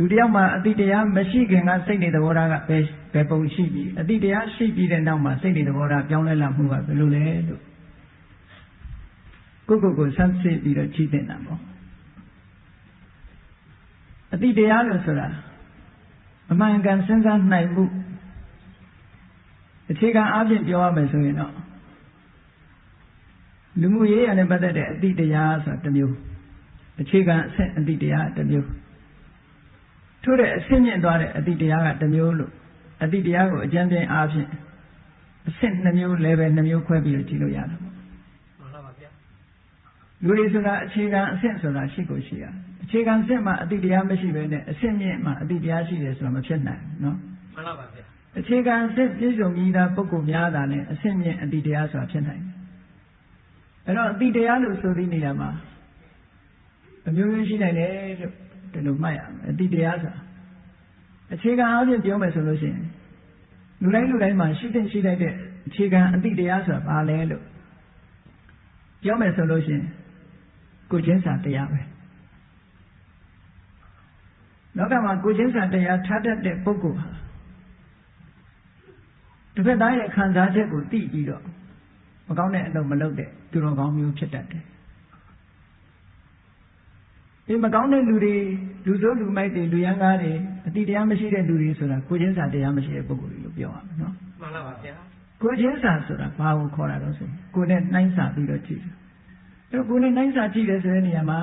လူတယောက်မှာအတိတရားမရှိခင်ကစိတ်နေသဘောထားကဘယ်ဘယ်ပုံရှိပြီးအတိတရားရှိပြီးတဲ့နောက်မှာစိတ်နေသဘောထားပြောင်းလဲလာမှုကဘယ်လိုလဲလို့ကိုယ့်ကိုယ်ကိုစမ်းစစ်ပြီးတော့ကြည့်တင်တာပေါ့အတိတရားလို့ဆိုတာအမှန်ကန်စဉ်းစားနိုင်မှုအခြေခံအားဖြင့်ပြောရမယ်ဆိုရင်တော့လူမှုရေးရနဲ့ပတ်သက်တဲ့အတိတရားဆိုတာတစ်မျိုးအခြေခံအဆင့်အတိတရားတစ်မျိုး ထို့တဲ့အဆင့်မြင့်သွားတဲ့အတိတရားကတစ်မျိုးလို့အတိတရားကိုအကျဉ်းပြင်းအားဖြင့်အဆင့်နှမျိုး level နှမျိုးခွဲပြီးတော့ကြည့်လို့ရတာပေါ့မှန်ပါပါဗျာလူတွေဆိုတာအခြေခံအဆင့်ဆိုတာရှိကိုရှိရအခြေခံအဆင့်မှာအတိတရားမရှိဘဲနဲ့အဆင့်မြင့်မှာအတိတရားရှိတယ်ဆိုတာမဖြစ်နိုင်ဘူးနော်မှန်ပါပါဗျာအခြေခံအဆင့်ပြည့်စုံပြီးသားပုဂ္ဂိုလ်များတာနဲ့အဆင့်မြင့်အတိတရားဆိုတာဖြစ်နိုင်တယ်အဲ့တော့အတိတရားလို့ဆိုသည့်နေရာမှာအမျိုးမျိုးရှိနိုင်တယ်လို့ ဒီလိုမှတ်ရမယ်အတိတရားဆိုတာအခြေခံအားဖြင့်ပြောမယ်ဆိုလို့ရှိရင်လူတိုင်းလူတိုင်းမှာရှိတဲ့ရှိလိုက်တဲ့အခြေခံအတိတရားဆိုတာဘာလဲလို့ပြောမယ်ဆိုလို့ရှိရင်ကိုချင်းစာတရားပဲလောကမှာကိုချင်းစာတရားထားတတ်တဲ့ပုဂ္ဂိုလ်ဟာတစ်ဖက်သားရဲ့ခံစားချက်ကိုသိပြီးတော့မကောင်းတဲ့အလုပ်မလုပ်တဲ့သူတော်ကောင်းမျိုးဖြစ်တတ်တယ် ဒီမကောင်းတဲ့လူတွေလူဆိုးလူမိုက်တွေလူရန်ကားတွေအတိတရားမရှိတဲ့လူတွေဆိုတာကိုချင်းစာတရားမရှိတဲ့ပုဂ္ဂိုလ်တွေလို့ပြောရမှာနော်မှန်ပါပါဗျာကိုချင်းစာဆိုတာဘာကိုခေါ်တာတော့ဆိုကိုနဲ့နှိုင်းစာပြီးတော့ကြည့်တယ်အဲ့တော့ကိုနဲ့နှိုင်းစာကြည့်တယ်ဆိုတဲ့နေရာမှာ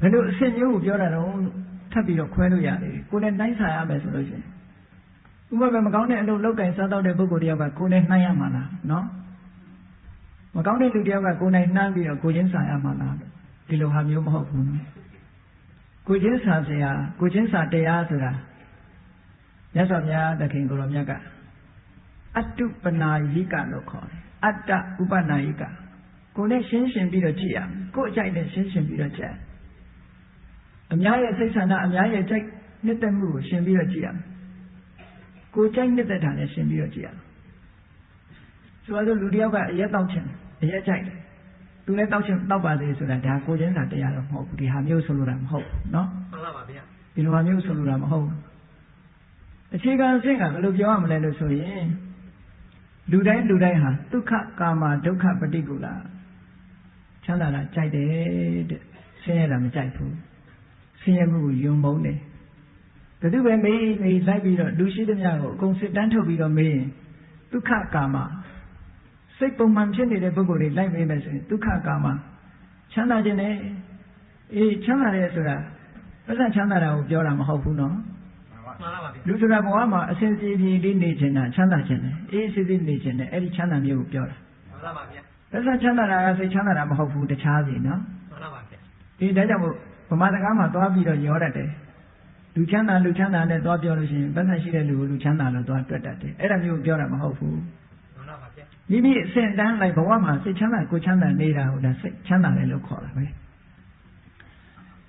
ဘယ်လိုအဆင့်မျိုးကိုပြောတာတော့ထပ်ပြီးတော့ခွဲလို့ရတယ်ကိုနဲ့နှိုင်းစာရမယ်ဆိုလို့ရှိရင်ဥပမာမကောင်းတဲ့အလုပ်လုပ်ကင်စားတော့တဲ့ပုဂ္ဂိုလ်တယောက်ကကိုနဲ့နှိုင်းရမှာလားနော်မကောင်းတဲ့လူတယောက်ကကိုနိုင်နှမ်းပြီးတော့ကိုချင်းစာရမှာလား ဒီလိုဟာမျိုးမဟုတ်ဘူးနော်ကိုချင်းစာစရာကိုချင်းစာတရားဆိုတာမြတ်စွာဘုရားသခင်ကိုရောမြတ်ကအတ္တုပနာယိကလို့ခေါ်တယ်အတ္တဥပနာယိကကိုနဲ့ရှင်းရှင်းပြီးတော့ကြည့်ရမယ်ကိုအကြိုက်နဲ့ရှင်းရှင်းပြီးတော့ကြည့်အများရဲ့စိတ်ဆန္ဒအများရဲ့ကြိုက်နှစ်သက်မှုကိုရှင်းပြီးတော့ကြည့်ရမယ်ကိုကြိုက်နှစ်သက်တာနဲ့ရှင်းပြီးတော့ကြည့်ရမယ်ဆိုတော့လူတယောက်ကအရက်တောက်ချင်အရက်ကြိုက်တယ် သူလည်းတောက်ချင်တောက်ပါသေးဆိုတာဒါကိုချင်းစာတရားတော့မဟုတ်ဘူးဒီဟာမျိုးဆိုလိုတာမဟုတ်ဘူးနော်မှန်ပါပါဗျာဒီလိုဟာမျိုးဆိုလိုတာမဟုတ်ဘူးအခြေခံအဆင့်ကဘယ်လိုပြောရမလဲလို့ဆိုရင်လူတိုင်းလူတိုင်းဟာဒုက္ခကာမဒုက္ခပฏิကူလာချမ်းသာတာကြိုက်တယ်တဲ့ဆင်းရဲတာမကြိုက်ဘူးဆင်းရဲမှုကိုယုံမုန်းတယ်ဘယ်သူပဲမေးမေးလိုက်ပြီးတော့လူရှိသမျှကိုအကုန်စစ်တမ်းထုတ်ပြီးတော့မေးရင်ဒုက္ခကာမ စိတ်ပုံမှန်ဖြစ်နေတဲ့ပုဂ္ဂိုလ်တွေလိုက်မေးမယ်ဆိုရင်ဒုက္ခကာမချမ်းသာခြင်းနဲ့အေးချမ်းသာတယ်ဆိုတာပတ်စံချမ်းသာတာကိုပြောတာမဟုတ်ဘူးနော်မှန်ပါပါဗျလူဆိုတာဘဝမှာအစဉ်ပြေပြေလေးနေခြင်းတာချမ်းသာခြင်းနဲ့အေးစစ်စစ်နေခြင်းနဲ့အဲ့ဒီချမ်းသာမျိုးကိုပြောတာမှန်ပါပါဗျပတ်စံချမ်းသာတာကစိတ်ချမ်းသာတာမဟုတ်ဘူးတခြားစီနော်မှန်ပါပါဗျဒီဒါကြောင့်မို့ဗမာစကားမှာသွားပြီးတော့ရောတတ်တယ်လူချမ်းသာလူချမ်းသာနဲ့သွားပြောလို့ရှိရင်ပတ်စံရှိတဲ့လူကိုလူချမ်းသာလို့သွားတွက်တတ်တယ်အဲ့ဒါမျိုးပြောတာမဟုတ်ဘူး မိမိအစဉ်တန်းလိုက်ဘဝမှာစိတ်ချမ်းသာကိုချမ်းသာနေတာဟုတ်လားစိတ်ချမ်းသာတယ်လို့ခေါ်တာပဲ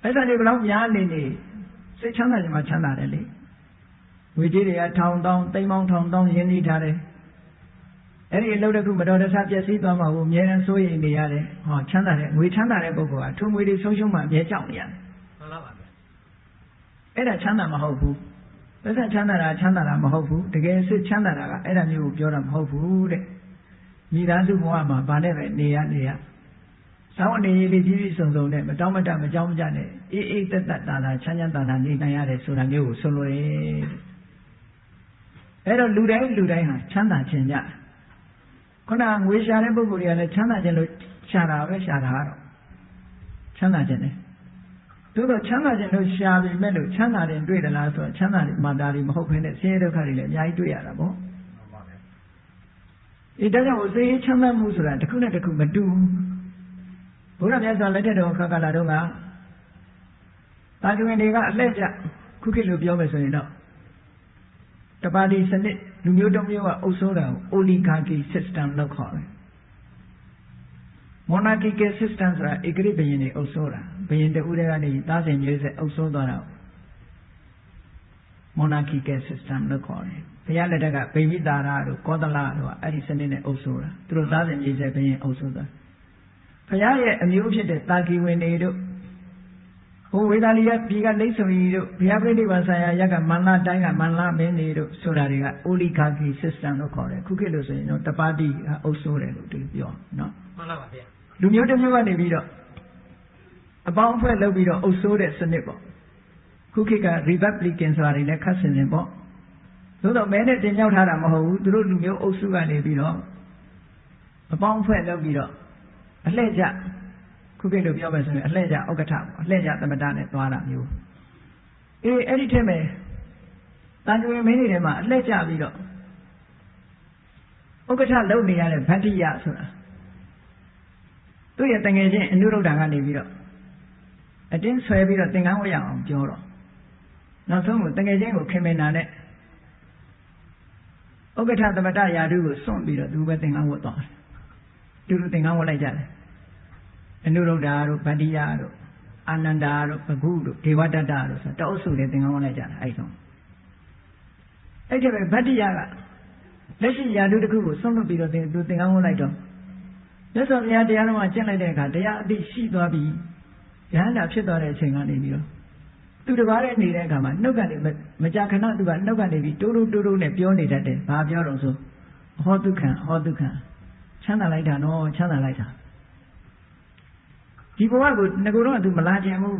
အဲ့ဒါတွေဘလောက်များနေနေစိတ်ချမ်းသာကြမှာချမ်းသာတယ်လေဝေကြီးတွေကထောင်တောင်းတိမ်ပေါင်းထောင်တောင်းရင်းနှီးထားတယ်အဲ့ဒီအလုပ်တစ်ခုမတော်တဆပျက်စီးသွားမှာကိုအများအားစိုးရိမ်နေရတယ်ဟောချမ်းသာတဲ့ငွေချမ်းသာတဲ့ပုဂ္ဂိုလ်ကထုံငွေတွေဆုံးရှုံးမှအမြဲကြောက်နေရတယ်မှန်ပါပါအဲ့ဒါချမ်းသာမဟုတ်ဘူးပစ္စချမ်းသာတာချမ်းသာတာမဟုတ်ဘူးတကယ်စစ်ချမ်းသာတာကအဲ့ဒါမျိုးကိုပြောတာမဟုတ်ဘူးတဲ့ မိသားစုဘဝမှာဗာနဲ့ပဲနေရနေရသောင်းအနေလေးပြည့်ပြည့်စုံစုံနဲ့မတောင်းမတမကြောင်းမကြနဲ့အေးအေးသက်သက်သာသာချမ်းချမ်းသာသာနေနိုင်ရတယ်ဆိုတာမျိုးကိုဆိုလိုတယ်အဲ့တော့လူတိုင်းလူတိုင်းဟာချမ်းသာခြင်းကြခုနငွေရှာတဲ့ပုဂ္ဂိုလ်တွေကလည်းချမ်းသာခြင်းလို့ရှာတာပဲရှာတာကတော့ချမ်းသာခြင်းတယ်သို့တော့ချမ်းသာခြင်းလို့ရှာပြီမဲ့လို့ချမ်းသာတယ်တွေ့သလားဆိုတော့ချမ်းသာတယ်မာတာတွေမဟုတ်ဘဲနဲ့ဆင်းရဲဒုက္ခတွေလည်းအများကြီးတွေ့ရတာပေါ့ အေးဒါကြောင့်စိတ်ချမ်းသာမှုဆိုတာတစ်ခုနဲ့တစ်ခုမတူဘူးဘုရားမြတ်စွာလက်ထက်တော်ခါကာလတုန်းကတာကဝင်တွေကအလှည့်ကျခုခေတ်လိုပြောမယ်ဆိုရင်တော့တပါတီစနစ်လူမျိုးတစ်မျိုးကအုပ်စိုးတာကို oligarchy system လို့ခေါ်တယ် monarchical system ဆိုတာဧကရိဘယင်တွေအုပ်စိုးတာဘယင်တဦးတည်းကနေသားစဉ်မျိုးဆက်အုပ်စိုးသွားတာ monarchical system လို့ခေါ်တယ်ဘုရားလက်ထက်ကဗိမိတာရတို့ကောသလတို့အဲ့ဒီစနစ်နဲ့အုပ်စိုးတာသူတို့သားစဉ်မျိုးဆက်ဘယင်အုပ်စိုးတာဘုရားရဲ့အမျိုးဖြစ်တဲ့တာကီဝင်တွေတို့ဘဟိုဝေဒာလီကပြည်ကလိမ့်ဆုံကြီးတို့ဘုရားပြိဋိဘံဆိုင်ရာရက်ကမန္လာတိုင်းကမန္လာမင်းတွေတို့ဆိုတာတွေက oligarchy system လို့ခေါ်တယ်ခုခေတ်လို့ဆိုရင်တော့တပါတိအုပ်စိုးတယ်လို့ဒီလိုပြောနော်မှန်လားပါဗျာလူမျိုးတစ်မျိုးကနေပြီးတော့အပေါင်းအဖွဲ့လုပ်ပြီးတော့အုပ်စိုးတဲ့စနစ်ပေါ့ ခုခေတ်က republican ဆိုတာတွေလည်းခတ်ဆင်ဆင်ပေါ့သို့တော့မဲနဲ့တင်မြောက်ထားတာမဟုတ်ဘူးသူတို့လူမျိုးအုပ်စုကနေပြီးတော့အပေါင်းအဖွဲ့လုပ်ပြီးတော့အလှည့်ကျခုခေတ်လို့ပြောမယ်ဆိုရင်အလှည့်ကျဥက္ကဋ္ဌပေါ့အလှည့်ကျသမတနဲ့သွားတာမျိုးအေးအဲ့ဒီထဲမှာတန်ကြွေမင်းတွေထဲမှာအလှည့်ကျပြီးတော့ဥက္ကဋ္ဌလုပ်နေရတဲ့ဗတ္တိယဆိုတာသူ့ရဲ့တငယ်ချင်းအနုရုဒ္ဓကနေပြီးတော့အတင်းဆွဲပြီးတော့သင်္ကန်းဝတ်ရအောင်ပြောတော့ နောက်ဆုံးကိုတငယ်ချင်းကိုခင်မင်နာနဲ့ဥက္ကဋ္ဌသမတရာဓုကိုစွန့်ပြီးတော့သူပဲသင်္ကန်းဝတ်သွားတယ်တူတူသင်္ကန်းဝတ်လိုက်ကြတယ်အနုရုဒ္ဓတို့ဗတ္တိယတို့အာနန္ဒာတို့ဘဂုတို့ဒေဝတတ္တတို့ဆိုတော့တအုပ်စုလေးသင်္ကန်းဝတ်လိုက်ကြတယ်အဲ့ဆုံးအဲ့ဒီပဲဗတ္တိယကလက်ရှိရာဓုတစ်ခုကိုစွန့်လွတ်ပြီးတော့သူသင်္ကန်းဝတ်လိုက်တော့မြတ်စွာဘုရားတရားတော်မှာကျင့်လိုက်တဲ့အခါတရားအသိရှိသွားပြီးရဟန္တာဖြစ်သွားတဲ့အချိန်ကနေပြီးတော့ သူတစ်ပါးနဲ့နေတဲ့အခါမှာနှုတ်ကနေမကြာခဏသူကနှုတ်ကနေပြီးတိုးတိုးတိုးတိုးနဲ့ပြောနေတတ်တယ်။ဘာပြောတော့ဆိုဟောဒုက္ခံဟောဒုက္ခံချမ်းသာလိုက်တာနော်ချမ်းသာလိုက်တာဒီဘဝကိုငကိုတော့သူမလာခြင်းဘူး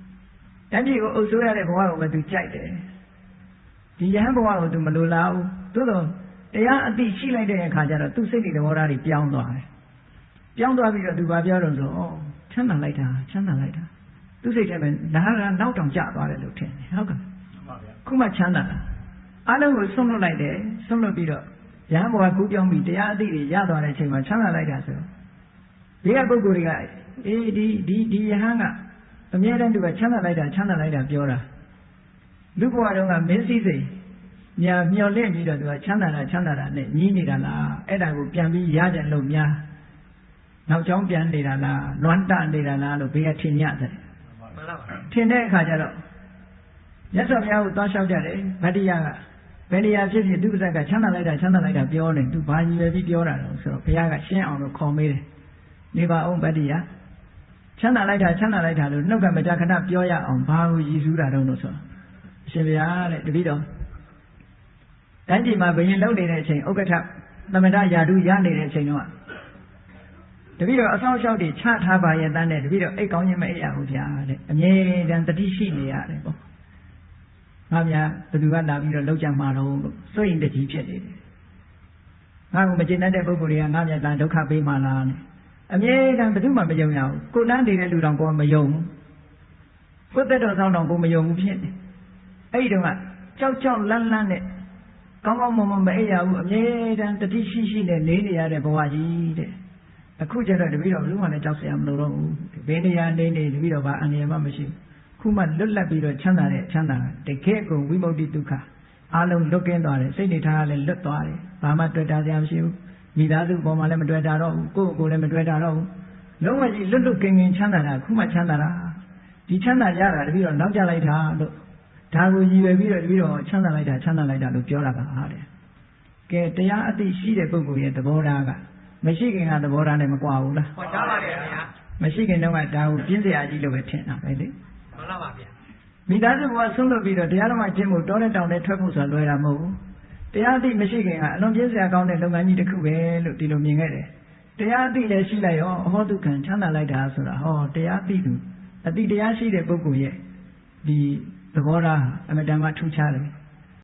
။တန်းကြီးကိုအုပ်စိုးရတဲ့ဘဝကိုပဲသူကြိုက်တယ်။ဒီယဟန်ဘဝကိုသူမလိုလားဘူး။သို့တော့တရားအသိရှိလိုက်တဲ့အခါကျတော့သူစိတ်တွေသဘောထားတွေပြောင်းသွားတယ်။ပြောင်းသွားပြီးတော့သူဘာပြောတော့ဆိုဩချမ်းသာလိုက်တာချမ်းသာလိုက်တာ သူစိတ်ထဲမှာနားကနောက်တောင်ကျသွားတယ်လို့ထင်တယ်ဟုတ်ကဲ့ခုမှချမ်းသာတာအလုံးကိုဆုံးလွတ်လိုက်တယ်ဆုံးလွတ်ပြီးတော့ရဟန်းဘဝကူးပြောင်းပြီးတရားအသိတွေရသွားတဲ့အချိန်မှာချမ်းသာလိုက်တာဆိုတော့ဒီကပုဂ္ဂိုလ်တွေကအေးဒီဒီဒီယဟန်ကအမြဲတမ်းသူကချမ်းသာလိုက်တာချမ်းသာလိုက်တာပြောတာလူဘဝတုန်းကမင်းစည်းစိမ်ညာမျောလင့်ပြီးတော့သူကချမ်းသာတာချမ်းသာတာနဲ့ညီးနေတာလားအဲ့ဒါကိုပြန်ပြီးရကြလို့များနောက်ကျောင်းပြန်နေတာလားလွမ်းတနေတာလားလို့ဘေးကထင်ရတဲ့မှန်လားပါ ထင်တဲ့အခါကျတော့မြတ်စွာဘုရားကိုသွားလျှောက်ကြတယ်ဗတ္တိယကဘယ်နေရာဖြစ်ဖြစ်သူပဇက်ကချမ်းသာလိုက်တာချမ်းသာလိုက်တာပြောနေသူဘာကြီးပဲပြီးပြောတာတော့ဆိုတော့ဘုရားကရှင်းအောင်လို့ခေါ်မေးတယ်နေပါအောင်ဗတ္တိယချမ်းသာလိုက်တာချမ်းသာလိုက်တာလို့နှုတ်ကမကြခဏပြောရအောင်ဘာကိုရည်စူးတာတော့လို့ဆိုတော့အရှင်ဘုရားတဲ့တပည့်တော်တန်းကြီးမှာဘယင်လုံနေတဲ့အချိန်ဥက္ကဋ္ဌသမထယာတုရနေတဲ့အချိန်တော့ တပည့်တော်အဆောင်လျှောက်တွေချထားပါရဲ့တန်းနဲ့တပည့်တော်အိတ်ကောင်းခြင်းမအိတ်ရဘူးဗျာတဲ့အမြဲတမ်းတတိရှိနေရတယ်ပေါ့ငါများဘယ်သူကလာပြီးတော့လောက်ကြမှာတော့လို့စိုးရင်တကြီးဖြစ်နေတယ်ငါကမကျေနပ်တဲ့ပုဂ္ဂိုလ်တွေကငါများတန်ဒုက္ခပေးမှလားနဲ့အမြဲတမ်းဘယ်သူမှမယုံရဘူးကိုတန်းနေတဲ့လူတော်ကိုမယုံဘူးကိုသက်တော်ဆောင်တော်ကိုမယုံဘူးဖြစ်နေအဲ့ဒီတော့ကကြောက်ကြောက်လန့်လန့်နဲ့ကောင်းကောင်းမွန်မွန်မအိပ်ရဘူးအမြဲတမ်းတတိရှိရှိနဲ့နေနေရတဲ့ဘဝကြီးတဲ့ အခုကျတော့တပည့်တော်ဘယ်သူမှလည်းကြောက်စရာမလိုတော့ဘူးဘယ်နေရာနေနေတပည့်တော်ဘာအန္တရာယ်မှမရှိဘူးခုမှလွတ်လပ်ပြီးတော့ချမ်းသာတဲ့ချမ်းသာတကယ်ကိုဝိမု ക്തി ဒုက္ခအားလုံးလွတ်ကင်းသွားတယ်စိတ်နေထားကလည်းလွတ်သွားတယ်ဘာမှတွေ့တာစရာမရှိဘူးမိသားစုပေါ်မှာလည်းမတွေ့တာတော့ဘူးကိုယ့်ကိုယ်လည်းမတွေ့တာတော့ဘူးလုံးဝကြီးလွတ်လွတ်ကင်းကင်းချမ်းသာတာခုမှချမ်းသာတာဒီချမ်းသာရတာတပည့်တော်နောက်ကျလိုက်တာလို့ဒါကိုရည်ရွယ်ပြီးတော့တပည့်တော်ချမ်းသာလိုက်တာချမ်းသာလိုက်တာလို့ပြောတာပါဟာတဲ့ကဲတရားအသိရှိတဲ့ပုဂ္ဂိုလ်ရဲ့သဘောထားက မရှိခင်ကသဘောထားနဲ့မကွာဘူးလားဟောကြားပါရဲ့ဗျာမရှိခင်တော့ကဒါကိုပြင်းစရာကြီးလို့ပဲထင်တာပဲလေမှန်လားပါဗျာမိသားစုဘဝဆုံးလို့ပြီးတော့တရားတော်မှကျင့်ဖို့တောတဲ့တောင်နဲ့ထွက်ဖို့ဆိုတာလွယ်တာမဟုတ်ဘူးတရားသိမရှိခင်ကအလွန်ပြင်းစရာကောင်းတဲ့လုပ်ငန်းကြီးတစ်ခုပဲလို့ဒီလိုမြင်ခဲ့တယ်တရားသိလည်းရှိလိုက်ရောအဟောတုခံချမ်းသာလိုက်တာဆိုတာဟောတရားသိသူအတိတရားရှိတဲ့ပုဂ္ဂိုလ်ရဲ့ဒီသဘောထားအမတန်မှထူးခြားတယ်